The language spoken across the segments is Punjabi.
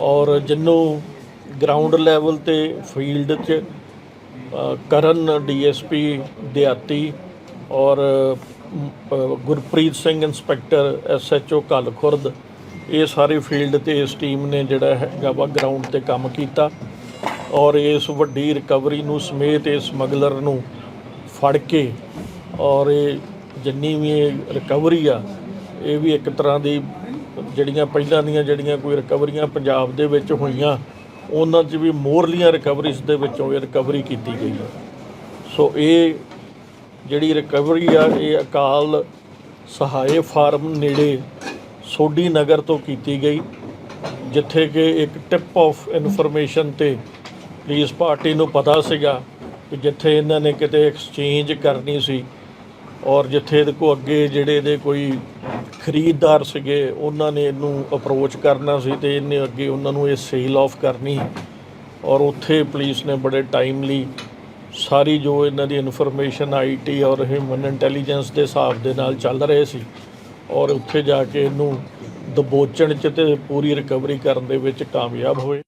ਔਰ ਜਿਹਨੂੰ ਗਰਾਊਂਡ ਲੈਵਲ ਤੇ ਫੀਲਡ 'ਚ ਅ, ਕਰਨ ਡੀਐਸਪੀ ਦਿਹਾਤੀ ਔਰ ਗੁਰਪ੍ਰੀਤ ਸਿੰਘ ਇੰਸਪੈਕਟਰ ਐਸਐਚਓ ਕੱਲ ਖੁਰਦ ਇਹ ਸਾਰੇ ਫੀਲਡ ਤੇ ਇਸ ਟੀਮ ਨੇ ਜਿਹੜਾ ਹੈਗਾ ਵਾ ਗਰਾਊਂਡ ਤੇ ਕੰਮ ਕੀਤਾ ਔਰ ਇਸ ਵੱਡੀ ਰਿਕਵਰੀ ਨੂੰ ਸਮੇਤ ਇਸ ਸਮਗਲਰ ਨੂੰ ਫੜ ਕੇ ਔਰ ਇਹ ਜਿੰਨੀ ਵੀ ਇਹ ਰਿਕਵਰੀ ਆ ਇਹ ਵੀ ਇੱਕ ਤਰ੍ਹਾਂ ਦੀ ਜਿਹੜੀਆਂ ਪਹਿਲਾਂ ਦੀਆਂ ਜਿਹੜੀਆਂ ਕੋਈ ਰਿਕਵਰੀਆਂ ਪੰਜਾਬ ਦੇ ਵਿੱਚ ਹੋਈਆਂ, ਉਹਨਾਂ 'ਚ ਵੀ ਮੋਰਲੀਆਂ ਰਿਕਵਰੀਜ਼ ਦੇ ਵਿੱਚੋਂ ਇਹ ਰਿਕਵਰੀ ਕੀਤੀ ਗਈ ਹੈ ਸੋ ਇਹ ਜਿਹੜੀ ਰਿਕਵਰੀ ਆ, ਇਹ ਅਕਾਲ ਸਹਾਏ ਫਾਰਮ ਨੇੜੇ ਸੋਢੀ ਨਗਰ ਤੋਂ ਕੀਤੀ ਗਈ, ਜਿੱਥੇ ਕਿ ਇੱਕ ਟਿਪ ਆਫ ਇਨਫੋਰਮੇਸ਼ਨ ਤੇ ਪੁਲਿਸ ਪਾਰਟੀ ਨੂੰ ਪਤਾ ਸੀਗਾ ਕਿ ਜਿੱਥੇ ਇਹਨਾਂ ਨੇ ਕਿਤੇ ਐਕਸਚੇਂਜ ਕਰਨੀ ਸੀ ਔਰ ਜਿੱਥੇ ਇਹਦੇ ਕੋ ਅੱਗੇ ਜਿਹੜੇ ਇਹਦੇ ਕੋਈ ਖਰੀਦਦਾਰ ਸੀਗੇ, ਉਹਨਾਂ ਨੇ ਇਹਨੂੰ ਅਪਰੋਚ ਕਰਨਾ ਸੀ ਤੇ ਇਹਨੇ ਅੱਗੇ ਉਹਨਾਂ ਨੂੰ ਇਹ ਸੇਲ ਆਫ ਕਰਨੀ। ਔਰ ਉੱਥੇ ਪੁਲਿਸ ਨੇ ਬੜੇ ਟਾਈਮਲੀ ਸਾਰੀ ਜੋ ਇਹਨਾਂ ਦੀ ਇਨਫੋਰਮੇਸ਼ਨ ਆਈਟੀ ਔਰ ਹਿਊਮਨ ਇੰਟੈਲੀਜੈਂਸ ਦੇ ਹਿਸਾਬ ਦੇ ਨਾਲ ਚੱਲ ਰਹੇ ਸੀ। ਔਰ ਉੱਥੇ ਜਾ ਕੇ ਇਹਨੂੰ ਦਬੋਚਣ ਚ ਤੇ ਪੂਰੀ ਰਿਕਵਰੀ ਕਰਨ ਦੇ ਵਿੱਚ ਕਾਮਯਾਬ ਹੋਏ।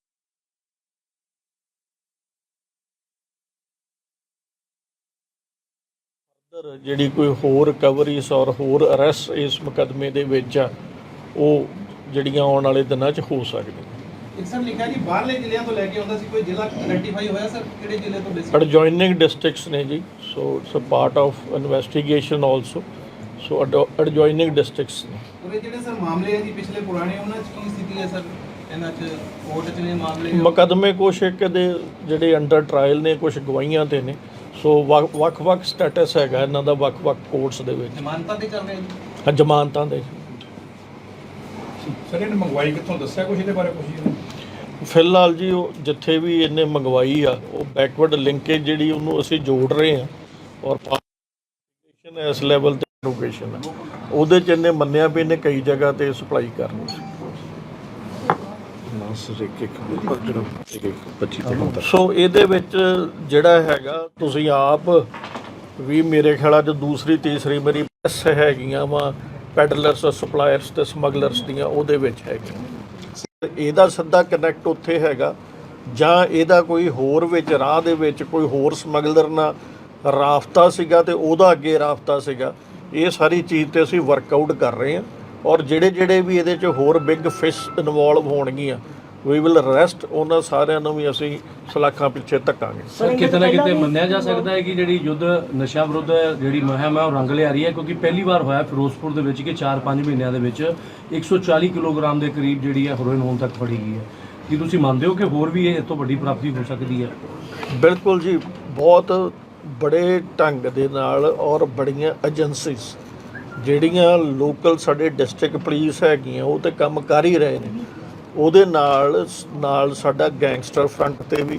ਫਰਦਰ ਜਿਹੜੀ ਕੋਈ ਹੋਰ ਰਿਕਵਰੀਜ਼ ਔਰ ਹੋਰ ਅਰੈਸਟ ਇਸ ਮੁਕਦਮੇ ਦੇ ਵਿੱਚ ਆ ਉਹ ਜਿਹੜੀਆਂ ਆਉਣ ਵਾਲੇ ਦਿਨਾਂ 'ਚ ਹੋ ਸਕਦੀਆਂ। ਇੱਕ ਸਰ ਲਿਖਿਆ ਜੀ ਬਾਹਰਲੇ ਜ਼ਿਲ੍ਹਿਆਂ ਤੋਂ ਲੈ ਕੇ ਆਉਂਦਾ ਸੀ ਕੋਈ ਜ਼ਿਲ੍ਹਾ ਆਇਡੈਂਟੀਫਾਈ ਹੋਇਆ ਸਰ? ਕਿਹੜੇ ਜ਼ਿਲ੍ਹੇ ਤੋਂ ਬੇਸਿਕ adjoining districts ਨੇ ਜੀ so it's a part of investigation also so adjoining districts ਨੇ। ਉਹਦੇ ਜਿਹੜੇ ਸਰ ਮਾਮਲੇ ਆ ਜੀ ਪਿਛਲੇ ਪੁਰਾਣੇ ਉਹਨਾਂ 'ਚ ਕੀ ਸਥਿਤੀ ਹੈ ਸਰ? ਇਹਨਾਂ 'ਚ ਕੋਰਟ 'ਚ ਨੇ ਮਾਮਲੇ ਮੁਕੱਦਮੇ ਕੁਛ ਇੱਕ ਦੇ ਜਿਹੜੇ ਅੰਡਰ ਟ੍ਰਾਇਲ ਨੇ ਕੁਝ ਗਵਾਹੀਆਂ ਤੇ ਨੇ। ਸੋ ਵੱਖ- ਵੱਖ-ਵੱਖ ਸਟੇਟਸ ਹੈਗਾ ਇਹਨਾਂ ਦਾ ਵੱਖ-ਵੱਖ ਕੋਰਟਸ ਦੇ ਵਿੱਚ। ਜ਼ਮਾਨਤਾਂ ਤੇ ਚੱਲ ਰਹੇ ਜੀ ਹਾਂ, ਜ਼ਮਾਨਤਾਂ ਦੇ। ਸਰ ਇਹਨੇ ਮੰਗਵਾਈ ਕਿੱਥੋਂ? ਦੱਸਿਆ ਕੁਛ ਇਹਦੇ ਬਾਰੇ ਇਹਨੇ? ਫਿਲਹਾਲ ਜੀ ਉਹ ਜਿੱਥੇ ਵੀ ਇਹਨੇ ਮੰਗਵਾਈ ਆ ਉਹ ਬੈਕਵਰਡ ਲਿੰਕੇਜ ਜਿਹੜੀ ਉਹਨੂੰ ਅਸੀਂ ਜੋੜ ਰਹੇ ਹਾਂ ਔਰ ਪਾਰਟੀਸ਼ਨ ਇਸ ਲੈਵਲ ਤੇ ਲੋਕੇਸ਼ਨ ਉਹਦੇ ਚ ਇਹਨੇ ਮੰਨਿਆ ਵੀ ਇਹਨੇ ਕਈ ਜਗ੍ਹਾ ਤੇ ਸਪਲਾਈ ਕਰਨੀ ਸੀ। ਸੋ ਇਹਦੇ ਵਿੱਚ ਜਿਹੜਾ ਹੈਗਾ, ਤੁਸੀਂ ਆਪ ਵੀ ਮੇਰੇ ਖਿਆਲ ਅੱਜ ਦੂਸਰੀ, ਤੀਸਰੀ ਮੇਰੀ ਪ੍ਰੈਸ ਹੈਗੀਆਂ ਵਾ ਪੈਡਲਰਸ ਸਪਲਾਇਰਸ ਤੇ ਸਮਗਲਰਸ ਦੀਆਂ, ਉਹਦੇ ਵਿੱਚ ਹੈਗੀਆਂ। ਇਹਦਾ ਸਿੱਧਾ ਕਨੈਕਟ ਉੱਥੇ ਹੈਗਾ, ਜਾਂ ਇਹਦਾ ਕੋਈ ਹੋਰ ਵਿੱਚ, ਰਾਹ ਦੇ ਵਿੱਚ ਕੋਈ ਹੋਰ ਸਮਗਲਰ ਨਾਲ ਰਾਫਤਾ ਸੀਗਾ ਤੇ ਉਹਦਾ ਅੱਗੇ ਰਾਫਤਾ ਸੀਗਾ। ਇਹ ਸਾਰੀ ਚੀਜ਼ ਤੇ ਅਸੀਂ ਵਰਕਆਊਟ ਕਰ ਰਹੇ ਹਾਂ। ਔਰ ਜਿਹੜੇ ਜਿਹੜੇ ਵੀ ਇਹਦੇ 'ਚ ਹੋਰ ਬਿਗ ਫਿਸ਼ ਇਨਵੋਲਵ ਹੋਣਗੀਆਂ ਵੀ ਵਿਲ ਅਰੈਸਟ ਉਹਨਾਂ ਸਾਰਿਆਂ ਨੂੰ ਵੀ ਅਸੀਂ ਸਲਾਖਾਂ ਪਿੱਛੇ ਧੱਕਾਂਗੇ। ਸਰ ਕਿਤੇ ਨਾ ਕਿਤੇ ਮੰਨਿਆ ਜਾ ਸਕਦਾ ਹੈ ਕਿ ਜਿਹੜੀ ਯੁੱਧ ਨਸ਼ਾ ਵਿਰੁੱਧ ਜਿਹੜੀ ਮੁਹਿੰਮ ਹੈ ਉਹ ਰੰਗ ਲਿਆ ਰਹੀ ਹੈ ਕਿਉਂਕਿ ਪਹਿਲੀ ਵਾਰ ਹੋਇਆ ਫਿਰੋਜ਼ਪੁਰ ਦੇ ਵਿੱਚ ਕਿ 4-5 ਮਹੀਨਿਆਂ ਦੇ ਵਿੱਚ 140 ਕਿਲੋਗ੍ਰਾਮ ਦੇ ਕਰੀਬ ਜਿਹੜੀ ਹੈ ਹੈਰੋਇਨ ਹੁਣ ਤੱਕ ਫੜੀ ਗਈ ਹੈ। ਕੀ ਤੁਸੀਂ ਮੰਨਦੇ ਹੋ ਕਿ ਹੋਰ ਵੀ ਇਹ ਤੋਂ ਵੱਡੀ ਪ੍ਰਾਪਤੀ ਹੋ ਸਕਦੀ ਹੈ? ਬਿਲਕੁਲ ਜੀ ਬਹੁਤ ਬੜੇ ਢੰਗ ਦੇ ਨਾਲ ਔਰ ਬੜੀਆਂ ਏਜੰਸੀਜ਼ ਜਿਹੜੀਆਂ ਲੋਕਲ ਸਾਡੇ ਡਿਸਟ੍ਰਿਕਟ ਪੁਲਿਸ ਹੈਗੀਆਂ, ਉਹ ਤੇ ਕੰਮ ਕਰ ਹੀ ਰਹੇ ਨੇ। ਉਹਦੇ ਨਾਲ ਨਾਲ ਸਾਡਾ ਗੈਂਗਸਟਰ ਫਰੰਟ ਤੇ ਵੀ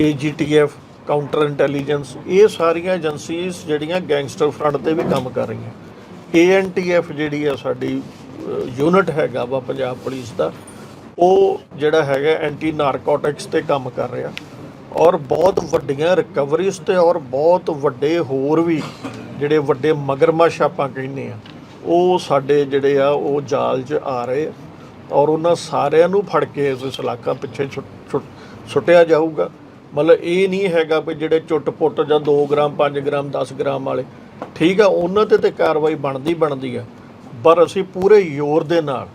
ਏਜੀਟੀਐਫ ਕਾਊਂਟਰ ਇੰਟੈਲੀਜੈਂਸ ਇਹ ਸਾਰੀਆਂ ਏਜੰਸੀਜ਼ ਜਿਹੜੀਆਂ ਗੈਂਗਸਟਰ ਫਰੰਟ ਤੇ ਵੀ ਕੰਮ ਕਰ ਰਹੀਆਂ। ਏਐਨਟੀਐਫ ਜਿਹੜੀ ਆ ਸਾਡੀ ਯੂਨਿਟ ਹੈਗਾ ਵਾ ਪੰਜਾਬ ਪੁਲਿਸ ਦਾ, ਉਹ ਜਿਹੜਾ ਹੈਗਾ ਐਂਟੀ ਨਾਰਕੋਟਿਕਸ ਤੇ ਕੰਮ ਕਰ ਰਿਹਾ। ਔਰ ਬਹੁਤ ਵੱਡੀਆਂ ਰਿਕਵਰੀਜ਼ ਤੇ ਔਰ ਬਹੁਤ ਵੱਡੇ ਹੋਰ ਵੀ ਜਿਹੜੇ ਵੱਡੇ ਮਗਰਮੱਛ ਆਪਾਂ ਕਹਿੰਦੇ ਆ, ਉਹ ਸਾਡੇ ਜਿਹੜੇ ਆ, ਉਹ ਜਾਲ 'ਚ ਆ ਰਹੇ ਆ ਔਰ ਉਹਨਾਂ ਸਾਰਿਆਂ ਨੂੰ ਫੜ ਕੇ ਇਸ ਸਲਾਖਾਂ ਪਿੱਛੇ ਛੁੱਟ- ਛੁੱਟ- ਸੁੱਟਿਆ ਜਾਊਗਾ। ਮਤਲਬ ਇਹ ਨਹੀਂ ਹੈਗਾ ਵੀ ਜਿਹੜੇ ਚੁੱਟ-ਪੁੱਟ ਜਾਂ 2 ਗ੍ਰਾਮ 5 ਗ੍ਰਾਮ 10 ਗ੍ਰਾਮ ਵਾਲੇ। ਠੀਕ ਆ, ਉਹਨਾਂ ਤੇ ਤੇ ਕਾਰਵਾਈ ਬਣਦੀ ਬਣਦੀ ਆ। ਪਰ ਅਸੀਂ ਪੂਰੇ ਜ਼ੋਰ ਦੇ ਨਾਲ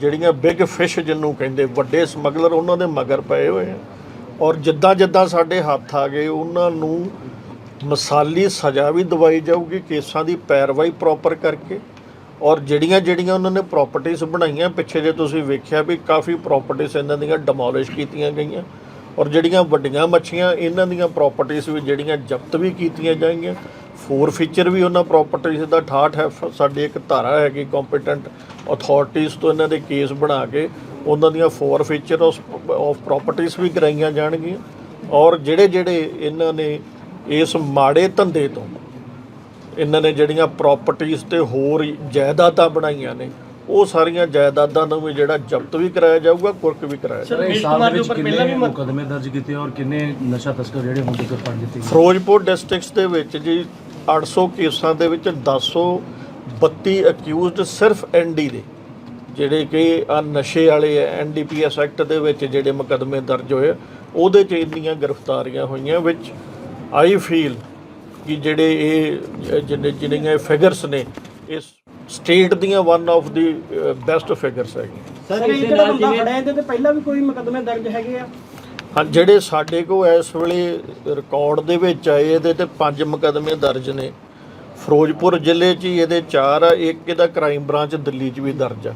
ਜਿਹੜੀਆਂ ਬਿਗ ਫਿਸ਼ ਜਿਹਨੂੰ ਕਹਿੰਦੇ, ਵੱਡੇ ਸਮਗਲਰ, ਉਹਨਾਂ ਦੇ ਮਗਰ ਪਏ ਹੋਏ ਆ। ਔਰ ਜਿੱਦਾਂ ਜਿੱਦਾਂ ਸਾਡੇ ਹੱਥ ਆ ਗਏ, ਉਹਨਾਂ ਨੂੰ ਮਸਾਲੀ ਸਜ਼ਾ ਵੀ ਦਵਾਈ ਜਾਊਗੀ ਕੇਸਾਂ ਦੀ ਪੈਰਵਾਈ ਪ੍ਰੋਪਰ ਕਰਕੇ। ਔਰ ਜਿਹੜੀਆਂ ਜਿਹੜੀਆਂ ਉਹਨਾਂ ਨੇ ਪ੍ਰਾਪਰਟੀਆਂ ਬਣਾਈਆਂ, ਪਿੱਛੇ ਜੇ ਤੁਸੀਂ ਵੇਖਿਆ ਵੀ ਕਾਫੀ ਪ੍ਰਾਪਰਟੀਆਂ ਇਹਨਾਂ ਦੀਆਂ ਡਿਮੋਲਿਸ਼ ਕੀਤੀਆਂ ਗਈਆਂ। ਔਰ ਜਿਹੜੀਆਂ ਵੱਡੀਆਂ ਮੱਛੀਆਂ, ਇਹਨਾਂ ਦੀਆਂ ਪ੍ਰਾਪਰਟੀਆਂ ਵੀ ਜਿਹੜੀਆਂ ਜ਼ਬਤ ਵੀ ਕੀਤੀਆਂ ਜਾਣਗੀਆਂ। ਫੋਰ ਫੀਚਰ ਵੀ ਉਹਨਾਂ ਪ੍ਰਾਪਰਟੀਆਂ ਦਾ 68 ਹੈ। ਫ- ਸਾਡੀ ਇੱਕ ਧਾਰਾ ਹੈਗੀ ਕੰਪੀਟੈਂਟ ਅਥਾਰਟੀਆਂ ਤੋਂ ਇਹਨਾਂ ਦੇ ਕੇਸ ਬਣਾ ਕੇ, ਉਹਨਾਂ ਦੀਆਂ ਫੋਰ ਫੀਚਰ ਆਫ ਪ੍ਰਾਪਰਟੀਆਂ ਵੀ ਕਰਾਈਆਂ ਜਾਣਗੀਆਂ। ਔਰ ਜਿਹੜੇ ਜਿਹੜੇ ਇਹਨਾਂ ਨੇ ਇਸ ਮਾੜੇ ਧੰਦੇ ਤੋਂ ਇਹਨਾਂ ਨੇ ਜਿਹੜੀਆਂ ਪ੍ਰਾਪਰਟੀਆਂ ਤੇ ਹੋਰ ਜਾਇਦਾਦਾਂ ਬਣਾਈਆਂ ਨੇ ਉਹ ਸਾਰੀਆਂ ਜਾਇਦਾਦਾਂ ਨੂੰ ਵੀ ਜਿਹੜਾ ਜ਼ਬਤ ਵੀ ਕਰਾਇਆ ਜਾਊਗਾ ਕੁਰਕ ਵੀ ਕਰਾਇਆ ਜਾਊਗਾ ਸਰ ਇਸ ਸਾਲ ਦੇ ਵਿੱਚ ਕਿੰਨੇ ਮੁਕਦਮੇ ਦਰਜ ਕੀਤੇ ਔਰ ਕਿੰਨੇ ਨਸ਼ਾ ਤਸਕਰ ਜਿਹੜੇ ਹੁਣ ਤੱਕ ਫੜ ਦਿੱਤੇ ਗਏ? ਫਿਰੋਜ਼ਪੁਰ ਡਿਸਟ੍ਰਿਕਟਸ ਦੇ ਵਿੱਚ ਜੀ 800 ਕੇਸਾਂ ਦੇ ਵਿੱਚ 1032 ਅਕਿਊਜ਼ਡ ਸਿਰਫ ਐਨਡੀ ਦੇ ਜਿਹੜੇ ਕਿ ਆ ਨਸ਼ੇ ਵਾਲੇ ਐ ਐਨਡੀਪੀਐਸ ਐਕਟ ਦੇ ਵਿੱਚ ਜਿਹੜੇ ਮੁਕੱਦਮੇ ਦਰਜ ਹੋਏ ਉਹਦੇ 'ਚ ਇੰਨੀਆਂ ਗ੍ਰਿਫਤਾਰੀਆਂ ਹੋਈਆਂ ਵਿੱਚ ਆਈ ਫੀਲ ਕਿ ਜਿਹੜੇ ਇਹ ਜਿਹੜੇ ਜਿਹੜੀਆਂ ਫਿਗਰਸ ਨੇ ਇਸ ਸਟੇਟ ਦੀਆਂ one of the best figures ਹੈਗੀਆਂ। ਸਰ ਇਹ ਜਿਹੜਾ ਬੰਦਾ ਫੜਿਆ ਇਹਦੇ ਤੇ ਪਹਿਲਾਂ ਵੀ ਕੋਈ ਮੁਕੱਦਮੇ ਦਰਜ ਹੈਗੇ ਆ? ਹਾਂ ਜਿਹੜੇ ਸਾਡੇ ਕੋਲ ਇਸ ਵੇਲੇ ਰਿਕਾਰਡ ਦੇ ਵਿੱਚ ਆਏ ਇਹਦੇ ਤੇ ਪੰਜ ਮੁਕੱਦਮੇ ਦਰਜ ਨੇ। ਫਿਰੋਜ਼ਪੁਰ ਜ਼ਿਲ੍ਹੇ 'ਚ ਹੀ ਇਹਦੇ ਚਾਰ ਆ ਇੱਕ ਇਹਦਾ ਕ੍ਰਾਈਮ ਬ੍ਰਾਂਚ ਦਿੱਲੀ 'ਚ ਵੀ ਦਰਜ ਆ।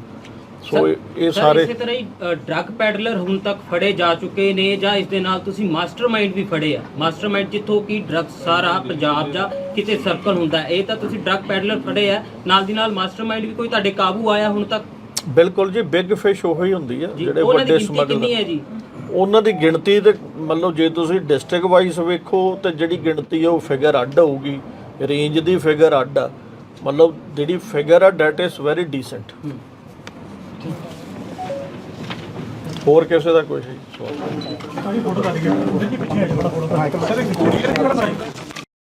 ਸੋ ਇਹ- ਸਰ, ਇਸੇ ਤਰ੍ਹਾਂ ਹੀ ਡਰੱਗ ਪੈਡਲਰ ਹੁਣ ਤੱਕ ਫੜੇ ਜਾ ਚੁੱਕੇ ਨੇ ਜਾਂ ਇਸ ਦੇ ਨਾਲ ਤੁਸੀਂ ਮਾਸਟਰਮਾਈਂਡ ਵੀ ਫੜੇ ਆ? ਮਾਸਟਰਮਾਈਂਡ ਜਿੱਥੋਂ ਕਿ ਡਰੱਗ ਸਾਰਾ ਪੰਜਾਬ ਜਾਂ ਕਿਤੇ ਸਰਕਲ ਹੁੰਦਾ ਹੈ। ਇਹ ਤਾਂ ਤੁਸੀਂ ਡਰੱਗ ਪੈਡਲਰ ਫੜੇ ਆ। ਨਾਲ ਦੀ ਨਾਲ ਮਾਸਟਰਮਾਈਂਡ ਵੀ ਕੋਈ ਤੁਹਾਡੇ ਕਾਬੂ ਆਇਆ ਹੁਣ ਤੱਕ? ਬਿਲਕੁਲ ਜੀ ਬਿਗ ਫਿਸ਼ ਉਹੀ ਹੁੰਦੀ ਆ ਜਿਹੜੇ ਵੱਡੇ ਹੈ ਸਮਗਲਰ ਜੀ? ਉਹਨਾਂ ਦੀ ਗਿਣਤੀ ਤੇ ਮਤਲਬ ਜੇ ਤੁਸੀਂ ਡਿਸਟ੍ਰਿਕਟ ਵਾਈਜ਼ ਵੇਖੋ ਤੇ ਜਿਹੜੀ ਗਿਣਤੀ ਆ ਉਹ ਫਿਗਰ ਅੱਡ ਹੋਊਗੀ। ਰੇਂਜ ਦੀ ਫਿਗਰ ਅੱਡ ਆ। ਮਤਲਬ ਜਿਹੜੀ ਫਿਗਰ ਆ ਡੈਟ ਇਜ਼ ਵੈਰੀ ਡੀਸੈਂਟ ਹੋਰ ਕਿਸੇ ਦਾ ਕੋਈ ਸਵਾਲ?